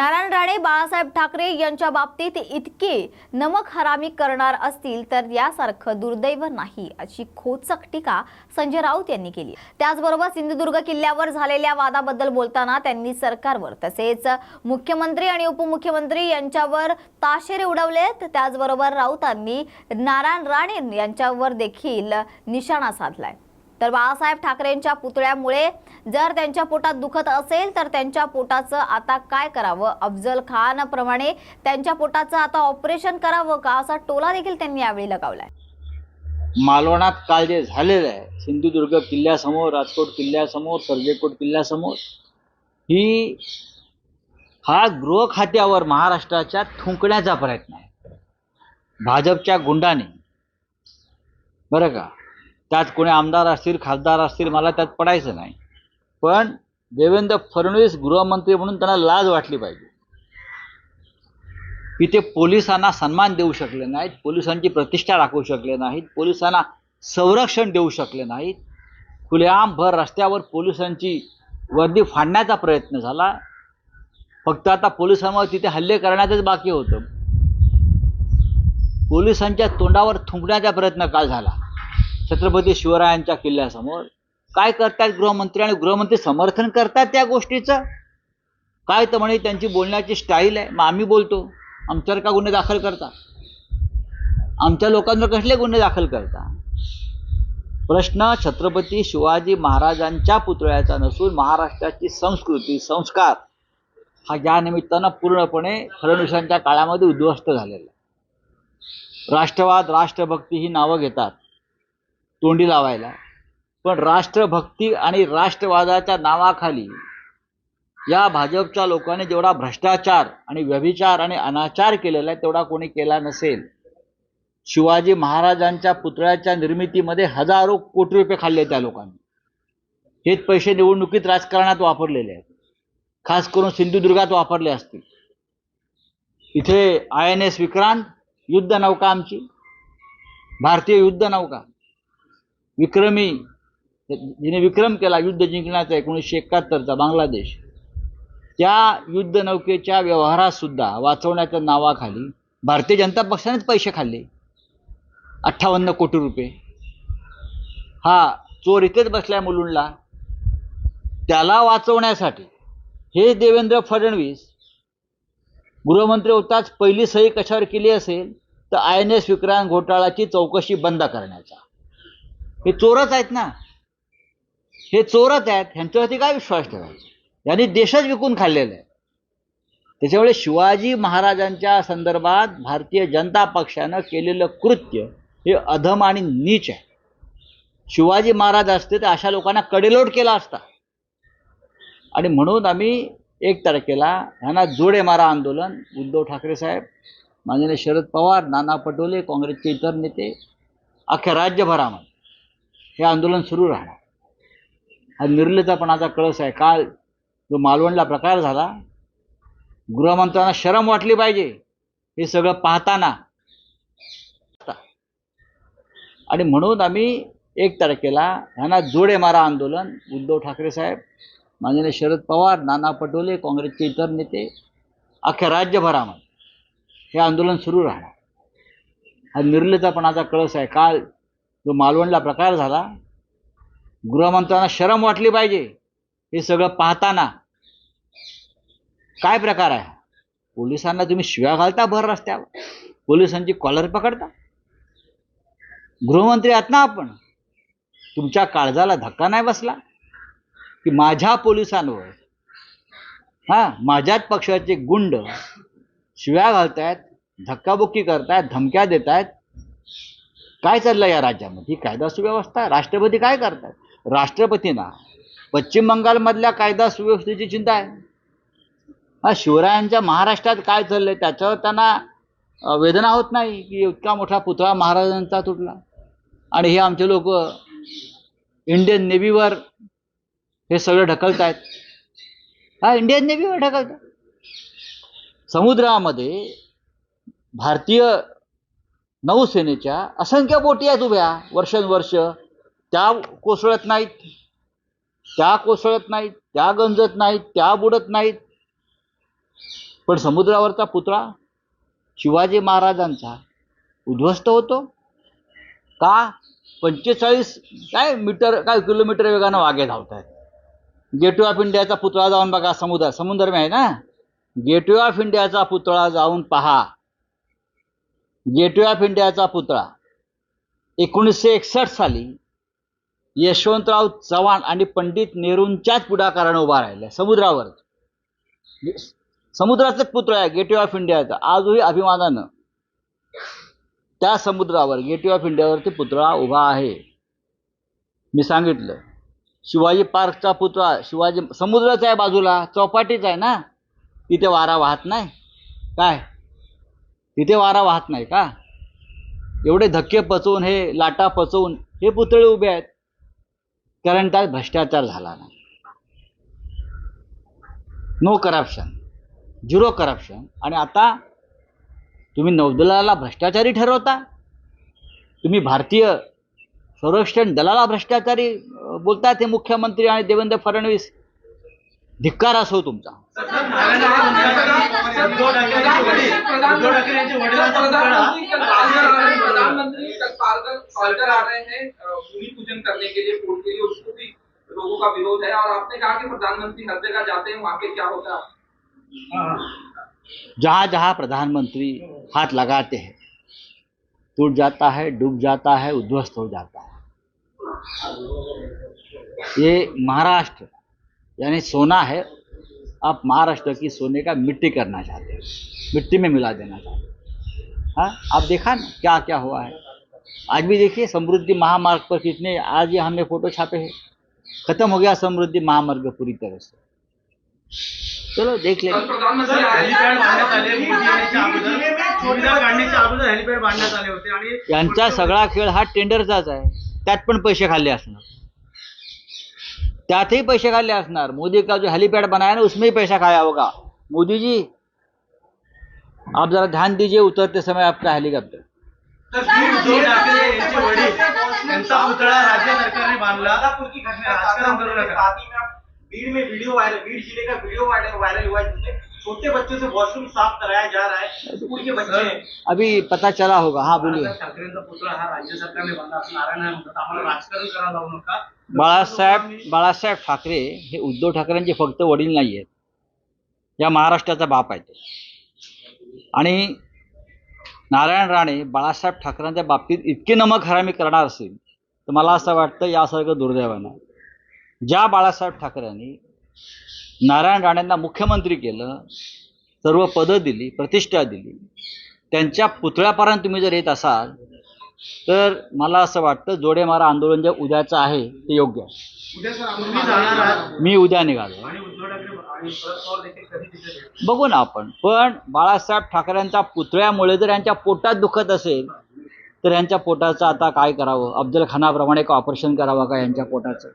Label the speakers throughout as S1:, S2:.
S1: नारायण राणे बाळासाहेब ठाकरे यांच्या बाबतीत इतके नमक हरामी करणार असतील तर यासारखं दुर्दैव नाही अशी खोचक टीका संजय राऊत यांनी केली. त्याचबरोबर सिंधुदुर्ग किल्ल्यावर झालेल्या वादाबद्दल बोलताना त्यांनी सरकारवर तसेच मुख्यमंत्री आणि उपमुख्यमंत्री यांच्यावर ताशेरे उडवलेत. त्याचबरोबर राऊतांनी नारायण राणे यांच्यावर देखील निशाणा साधलाय. तर बाळासाहेब ठाकरेंच्या पुतळ्यामुळे जर त्यांच्या पोटात दुखत असेल तर त्यांच्या पोटाचं आता काय करावं? अफजल खान प्रमाणे त्यांच्या पोटाचं आता ऑपरेशन करावं का? असा टोला देखील त्यांनी यावेळी लगावलाय.
S2: मालवणात काल जे झालेलं आहे सिंधुदुर्ग किल्ल्यासमोर राजकोट किल्ल्यासमोर सर्जेकोट किल्ल्यासमोर. ही हा गृह खात्यावर महाराष्ट्राच्या थुंकण्याचा प्रयत्न आहे. भाजपच्या गुंडाने. बरं का? त्यात कोणी आमदार असतील खासदार असतील मला त्यात पडायचं नाही. पण देवेंद्र फडणवीस गृहमंत्री म्हणून त्यांना लाज वाटली पाहिजे. की ते पोलिसांना सन्मान देऊ शकले नाहीत पोलिसांची प्रतिष्ठा राखू शकले नाहीत पोलिसांना संरक्षण देऊ शकले नाहीत. खुलेआम भर रस्त्यावर पोलिसांची वर्दी फाडण्याचा प्रयत्न झाला. फक्त आता पोलिसांवर तिथे हल्ले करण्यातच बाकी होतं. पोलिसांच्या तोंडावर थुंकण्याचा प्रयत्न काल झाला. छत्रपती शिवरायांच्या किल्ल्यासमोर. काय करतायत गृहमंत्री आणि गृहमंत्री समर्थन करतात त्या गोष्टीचं? काय तर म्हणे त्यांची बोलण्याची स्टाईल आहे. मग आम्ही बोलतो. आमच्यावर का गुन्हे दाखल करता? आमच्या लोकांवर कसले गुन्हे दाखल करता? प्रश्न छत्रपती शिवाजी महाराजांच्या पुतळ्याचा नसून महाराष्ट्राची संस्कृती संस्कार हा या निमित्तानं पूर्णपणे फडणवीसांच्या काळामध्ये उद्ध्वस्त झालेला राष्ट्रवाद राष्ट्रभक्ती ही नावं घेतात. तोंडी लावायला. पण राष्ट्रभक्ती आणि राष्ट्रवादाच्या नावाखाली या भाजपच्या लोकांनी जेवढा भ्रष्टाचार आणि व्यभिचार आणि अनाचार केलेला आहे तेवढा कोणी केला नसेल. शिवाजी महाराजांच्या पुतळ्याच्या निर्मितीमध्ये हजारो कोटी रुपये खाल्ले त्या लोकांनी. हेच पैसे निवडणुकीत राजकारणात वापरलेले आहेत. खास करून सिंधुदुर्गात वापरले असतील. इथे आय एन एस विक्रांत युद्ध नौका आमची भारतीय युद्ध नौका. विक्रमी जिने विक्रम केला युद्ध जिंकण्याचा एकोणीसशे एकाहत्तरचा बांगलादेश. त्या युद्ध नौकेच्या व्यवहारातसुद्धा वाचवण्याच्या नावाखाली भारतीय जनता पक्षानेच पैसे खाल्ले. अठ्ठावन्न कोटी रुपये. हा चोर इथेच बसल्या मुलुंडला. त्याला वाचवण्यासाठी हे देवेंद्र फडणवीस गृहमंत्री होताच पहिली सही कशावर केली असेल? तर आय एन एस विक्रांत घोटाळ्याची चौकशी बंद करण्याचा. हे चोरच आहेत ना. हे चोरच आहेत ह्यांच्यावरती काय विश्वास ठेवायचा? यांनी देशच विकून खाल्लेला आहे. त्याच्यामुळे शिवाजी महाराजांच्या संदर्भात भारतीय जनता पक्षानं केलेलं कृत्य हे अधम आणि नीच आहे. शिवाजी महाराज असते तर अशा लोकांना कडेलोट केला असता. आणि म्हणून आम्ही एक तारखेला ह्यांना जोडे मारा आंदोलन. उद्धव ठाकरे साहेब माननीय शरद पवार नाना पटोले काँग्रेसचे इतर नेते अख्ख्या राज्यभरामध्ये. हे आंदोलन सुरू राहणार. हा निर्लजपणाचा कळस आहे. काल जो मालवणला प्रकार झाला गृहमंत्र्यांना शरम वाटली पाहिजे हे सगळं पाहताना. आणि म्हणून आम्ही एक तारखेला ह्यांना जोडे मारा आंदोलन. उद्धव ठाकरे साहेब माननीय शरद पवार नाना पटोले काँग्रेसचे इतर नेते अख्ख्या राज्यभरामध्ये हे आंदोलन सुरू राहणार. हा निर्लजपणाचा कळस आहे. काल जो मालवणला प्रकार झाला गृहमंत्र्यांना शरम वाटली पाहिजे हे सगळं पाहताना. काय प्रकार आहे? पोलिसांना तुम्ही शिव्या घालता भर रस्त्यावर. पोलिसांची कॉलर पकडता. गृहमंत्री आहात ना आपण? तुमच्या काळजाला धक्का नाही बसला? की माझ्या पोलिसांवर हा माझ्याच पक्षाचे गुंड शिव्या घालतायत धक्काबुक्की करतायत धमक्या देत आहेत काय चाललं या राज्यामध्ये? ही कायदा सुव्यवस्था राष्ट्रपती काय करतात? राष्ट्रपतींना पश्चिम बंगालमधल्या कायदा सुव्यवस्थेची चिंता आहे. हा शिवरायांच्या महाराष्ट्रात काय चाललंय? त्याच्यावर त्यांना वेदना होत नाही की इतका मोठा पुतळा महाराजांचा तुटला? आणि हे आमचे लोक इंडियन नेव्हीवर हे सगळं ढकलत आहेत हा इंडियन नेव्हीवर ढकलतात. समुद्रामध्ये भारतीय नौसेनेच्या असंख्य बोटी आहेत उभ्या वर्षानुवर्ष. त्या कोसळत नाहीत. त्या कोसळत नाहीत त्या गंजत नाहीत त्या बुडत नाहीत. पण समुद्रावरचा पुतळा शिवाजी महाराजांचा उद्ध्वस्त होतो. का? पंचेचाळीस काय मीटर काय किलोमीटर वेगानं वागे धावत आहेत गेटवे ऑफ इंडियाचा पुतळा जाऊन बघा समुद्र समुद्र आहे ना? गेटवे ऑफ इंडियाचा पुतळा जाऊन पहा. गेटवे ऑफ इंडियाचा पुतळा. एकोणीसशे एकसष्ट साली यशवंतराव चव्हाण आणि पंडित नेहरूंच्याच पुढाकारानं उभा राहिला समुद्रावर. समुद्राचाच पुतळा आहे गेटवे ऑफ इंडियाचा. आजही अभिमानानं त्या समुद्रावर गेटवे ऑफ इंडियावरती पुतळा उभा आहे. मी सांगितलं शिवाजी पार्कचा पुतळा शिवाजी समुद्राचा आहे बाजूला चौपाटीच आहे ना? तिथे वारा वाहत नाही. काय? तिथे वारा वाहत नाही का? एवढे धक्के पचवून हे लाटा पचवून हे पुतळे उभे आहेत. कारण त्यात भ्रष्टाचार झाला नाही. नो करप्शन झिरो करप्शन आणि आता तुम्ही नौदलाला भ्रष्टाचारी ठरवता? तुम्ही भारतीय संरक्षण दलाला भ्रष्टाचारी बोलतात हे मुख्यमंत्री आणि देवेंद्र फडणवीस. धिक्कार असो तुमचा.
S3: प्रधानमंत्री पूजन करने के लिए कोर्ट के लिए उसको भी लोगों का विरोध है और आपने कहा कि प्रधानमंत्री हर जगह जाते हैं वहाँ पे क्या होता है
S2: जहाँ जहाँ प्रधानमंत्री हाथ लगाते हैं, टूट जाता है, डूब जाता है, उद्ध्वस्त हो जाता है। ये महाराष्ट्र, यानी सोना है आप महाराष्ट्र की सोने का मिट्टी करना चाहते हैं मिट्टी में मिला देना चाहते हैं। हाँ आप देखा ना क्या क्या हुआ है। आज भी देखिए समृद्धि महामार्ग पर कितने आज ये हमने फोटो छापे हैं। खत्म हो गया समृद्धि महामार्ग पूरी तरह से। चलो देख लेंगे
S4: आणि
S2: यांचा सगळा खेळ हा टेंडरचाच आहे. त्यात पण पैसे खाल्ले असणार. त्यातही पैसे खाल्ले असणार. मोदी का जो हेलीपैड बनाया ना उसमें ही पैसा खाया होगा. मोदी जी आप जरा ध्यान दीजिए उतरते समय आपका हेलीकॉप्टर.
S4: त्यांचा पुतळा राज्य सरकारने बांधला. तुम्ही राजकारण करू नका
S5: भीड़ में वीडियो वायरल भीड़ जिले का वीडियो वायरल वायरल हुआ है जिसमें छोटे बच्चों से वॉशरूम साफ कराया जा रहा है स्कूल के बच्चे।
S2: अभी पता चला होगा। हाँ बोलिए।
S4: बाळासाहेब ठाकरेंचा पुतळा हा राज्य सरकारने बांधला असं नारायण राणे म्हणतात आम्हाला राजकारण करायला जाऊ नका
S2: बाळासाहेब बाळासाहेब ठाकरे हे उद्धव ठाकरेंचे फक्त वडील नाही आहेत या महाराष्ट्राचा बाप आहे ते. आणि नारायण राणे बाळासाहेब ठाकरेंच्या बाबतीत इतके नमक हरामी करणार असेल तर मला असं वाटतं यासारखं दुर्दैवानं ज्या बाळासाहेब ठाकरेंनी नारायण राणेंना मुख्यमंत्री केलं सर्व पदं दिली प्रतिष्ठा दिली त्यांच्या पुतळ्यापर्यंत तुम्ही जर येत असाल तर मला असं वाटतं जोडेमारा आंदोलन जे उद्याचं आहे ते योग्य आहे. मी उद्या निघालो? बघू ना आपण. पण बाळासाहेब ठाकरेंच्या पुतळ्यामुळे जर यांच्या पोटात दुखत असेल तर यांच्या पोटाचं आता काय करावं? अफजल खानाप्रमाणे का ऑपरेशन करावं का यांच्या पोटाचं?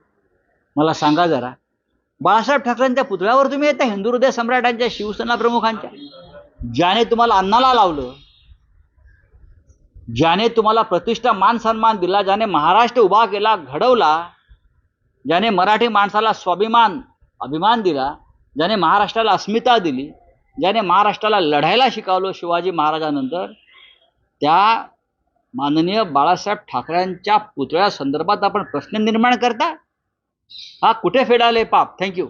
S2: मला सांगा जरा. बाळासाहेब ठाकरेंच्या पुतळ्यावर तुम्ही येता हिंदू हृदय सम्राटांच्या शिवसेना प्रमुखांच्या? ज्याने तुम्हाला अन्नाला लावलं ज्याने तुम्हाला प्रतिष्ठा मान सन्मान दिला ज्याने महाराष्ट्र उभा केला घडवला ज्याने मराठी माणसाला स्वाभिमान अभिमान दिला ज्याने महाराष्ट्राला अस्मिता दिली ज्याने महाराष्ट्राला लढायला शिकवलं शिवाजी महाराजानंतर त्या माननीय बाळासाहेब ठाकरेंच्या पुतळ्या संदर्भात आपण प्रश्न निर्माण करता? हा कुठे फेडाले पाप? थँक्यू